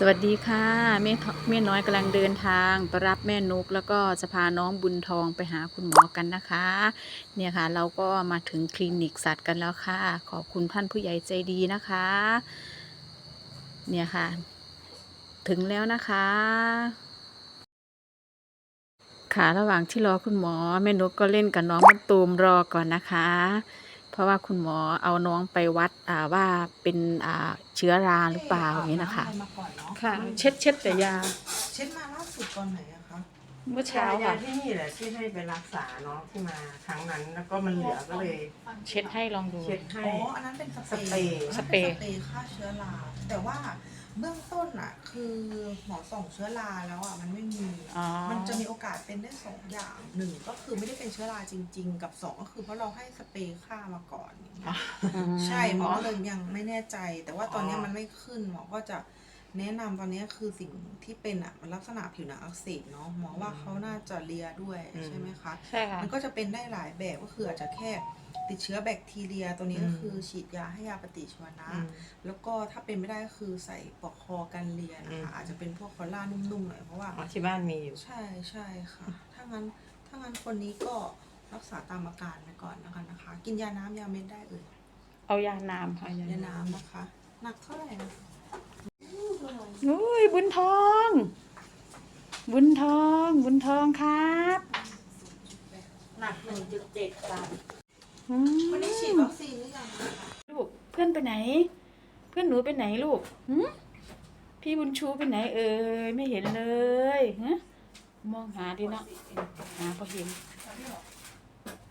สวัสดีค่ะแม่แม่น้อยกำลังเดินทางไปรับแม่นุก แล้วก็จะพาน้องบุญทองไปหาคุณหมอกันนะคะ เนี่ยค่ะ เราก็มาถึงคลินิกสัตว์กันแล้วค่ะ ขอบคุณท่านผู้ใหญ่ใจดีนะคะ เนี่ยค่ะ ถึงแล้วนะคะ ค่ะระหว่างที่รอคุณหมอแม่นุกก็เล่นกับน้องมะตูมรอก่อนนะคะ เพราะว่าคุณหมอเอาน้องไปวัดอ่าว่าเป็นอ่าเชื้อราหรือเปล่าอย่างนี้นะคะอาบำมาก่อนเนาะค่ะ เช็ดเช็ดแต่ยา เช็ดมาล่าสุดตอนไหนอะคะ เมื่อเช้ายาค่ะที่นี่แหละที่ให้ไปรักษาน้องที่มาครั้งนั้น แล้วก็มันเหลือก็เลยเช็ดให้ลองดู เช็ดให้ อ๋อ อันนั้นเป็นสเปรย์สเปรย์ อันนั้นสเปรย์เป็นสเปรย์ฆ่าเชื้อรา แต่ว่าเบื้องต้นอะคือหมอส่องเชื้อราแล้วอะมันไม่มี อ๋อ มันจะมีโอกาสเป็นได้สองอย่างหนึ่งก็คือไม่ได้เป็นเชื้อราจริง ๆ กับสองก็คือเพราะเราให้สเปรย์ฆ่ามาก่อนอย่างเงี้ย ใช่หมอก็เลยยังไม่แน่ใจ แต่ว่าตอนเนี้ยอ๋อมันไม่ขึ้นหมอก็จะ แนะนำตอนเนี้ยคือสิ่งที่เป็นอะมันลักษณะผิวหนังอักเสบเนาะหมอว่าเขาน่าจะเลียด้วยใช่ไหมคะใช่ค่ะมันก็จะเป็นได้หลายแบบก็คืออาจจะแค่ติดเชื้อแบคทีเรียตัวนี้ก็คือฉีดยาให้ยาปฏิชีวนะอืมแล้วก็ถ้าเป็นไม่ได้ก็คือใส่ปลอกคอกันเลียนะคะอืมอาจจะเป็นพวกคอลล่านุ่มๆหน่อยเพราะว่าอ๋อที่บ้านมีอยู่ใช่ใช่ค่ะ ถ้างั้นถ้างั้นคนนี้ก็รักษาตามอาการไปก่อนแล้วกันนะคะ กินยาน้ำยาเม็ดได้เอ่ยเอายาน้ำค่ะยาน้ำนะคะ หนักเท่าไหร่นะ อุ้ยบุญทอง บุญทอง บุญทองครับหนักหนึ่งจุดเจ็ดค่ะอืมคนนี้ฉีดวัคซีนหรือยังคะลูกเพื่อนไปไหน เพื่อนหนูไปไหนลูกหืมพี่บุญชูไปไหนเอ่ยไม่เห็นเลยฮะมองหาดิเนาะหาพอเห็น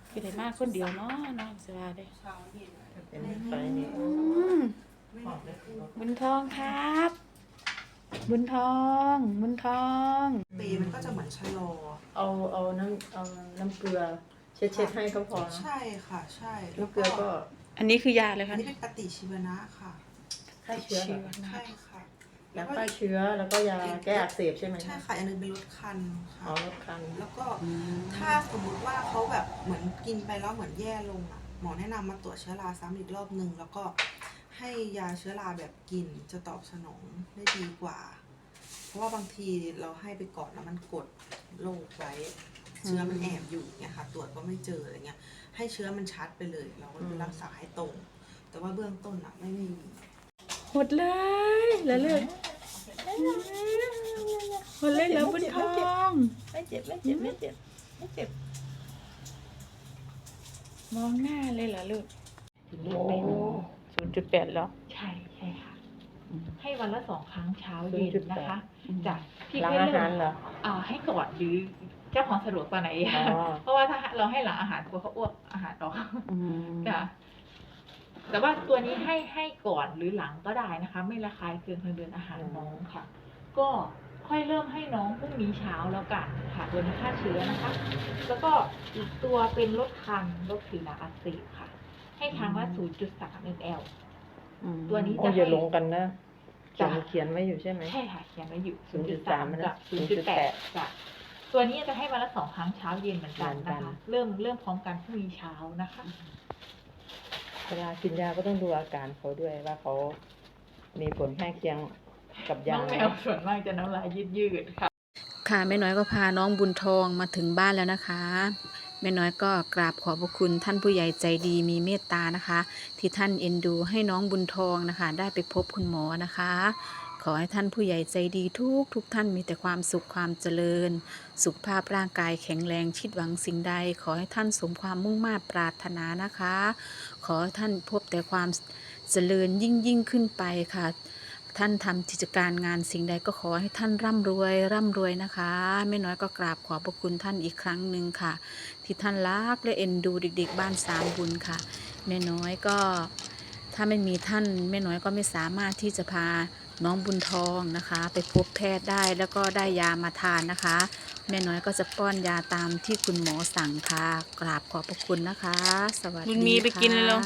พี่ได้มากคนเดียวเนาะน้องสวัสดีเป็นไฟนี่ อืมบุญทองครับ บุญทอง บุญทองปีมันก็จะเหมือนชะลอ เอาเอาน้ำเอาน้ำเกลือเช็ดเช็ดให้ก็พอนะใช่ค่ะ ใช่น้ำเกลือก็อันนี้คือยาเลยอัค่ะนนี้เป็นปฏิชีวนะค่ะ ฆ่าเชื้อเหรอใช่ค่ะยาฆ่าเชื้อแล้วก็ยาแก้อักเสบใช่ไหมใช่ค่ะอันนึงเป็นลดคันค่ะอ๋อลดคันแล้วก็ถ้าสมมุติว่าเขาแบบเหมือนกินไปแล้วเหมือนแย่ลงอะหมอแนะนำมาตรวจเชื้อราซ้ำอีกรอบหนึ่งแล้วก็ ให้ยาเชื้อราแบบกินจะตอบสนองได้ดีกว่า เพราะว่าบางทีเราให้ไปก่อนแล้วมันกดโรคไว้ เชื้อมันแอบอยู่เนี่ยค่ะ ตรวจก็ไม่เจออะไรเงี้ย ให้เชื้อมันชัดไปเลย เราก็จะรักษาให้ตรง แต่ว่าเบื้องต้นอะไม่มีหมดเลยแล้วเลือกหมดเลยแล้วบุญทองไม่เจ็บไม่เจ็บไม่เจ็บไม่เจ็บ มองหน้าเลยเหรอลูกโอ้ศูนย์ จุดแปดแล้วใช่ใช่ค่ะให้วันละสองครั้งเช้าเย็นนะคะ อืมจากพี่หลังให้อาเริ่หารมเหรอ อ่าให้ก่อนหรือเจ้าของสะดวกตอนไหน อ๋อ เพราะว่าถ้าเราให้หลังอาหารกลัวเขาอ้วกอาหารออกอืมค่ะแต่ว่าตัวนี้ให้ให้ก่อนหรือหลังก็ได้นะคะ ไม่ระคายเคืองทางเดินอาหารน้องค่ะ ก็ค่อยเริ่มให้น้องพรุ่งนี้เช้าแล้วกันค่ะตัวนี้ฆ่าเชื้อนะคะ แล้วก็อีกตัวเป็นลดคันลดผิวหนังอักเสบค่ะ ให้ครั้งละ0.3 ml อืมตัวนี้โอ้อย่าลงกันนะเขียจ้ะนเขียนไว้อยู่ใช่ไหม ใช่ค่ะเขียนไว้อยู่ 0.3 0.3กับ0.8 0.8 จ้ะตัวนี้จะให้วันละสองครั้งเช้าเย็นเหมือนกันเหมือนกันะนคะเริ่มเริ่มพร้อมกันพรุ่งนี้เช้านะคะ เวลากินยาก็ต้องดูอาการเขาด้วยว่าเขามีผลข้างเคียงกับยาน้องแมวส่วนมากจะน้ำลายยืดยืดๆค่ะ ค่ะแม่น้อยก็พาน้องบุญทองมาถึงบ้านแล้วนะคะ แม่น้อยก็กราบขอบพระคุณท่านผู้ใหญ่ใจดีมีเมตตานะคะ ที่ท่านเอ็นดูให้น้องบุญทองนะคะ ได้ไปพบคุณหมอนะคะ ขอให้ท่านผู้ใหญ่ใจดีทุกทุกท่านมีแต่ความสุขความเจริญ สุขภาพร่างกายแข็งแรงชิดหวังสิ่งใด ขอให้ท่านสมความมุ่งมา่ปรารถนานะคะ ขอให้ท่านพบแต่ความเจริญยิ่งยิ่งขึ้นไปค่ะ ท่านทำกิจการงานสิ่งใดก็ขอให้ท่านร่ำรวยร่ำรวยนะคะแม่น้อยก็กราบขอบพระคุณท่านอีกครั้งหนึ่งค่ะ ที่ท่านรักและเอ็นดูเด็ก ๆ บ้านสามบุญค่ะแม่น้อยก็ถ้าไม่มีท่านแม่น้อยก็ไม่สามารถที่จะพาน้องบุญทองนะคะ ไปพบแพทย์ได้แล้วก็ได้ยามาทานนะคะ แม่น้อยก็จะป้อนยาตามที่คุณหมอสั่งค่ะ กราบขอบพระคุณนะคะ สวัสดีบุญมีไปกินเลยเหรอ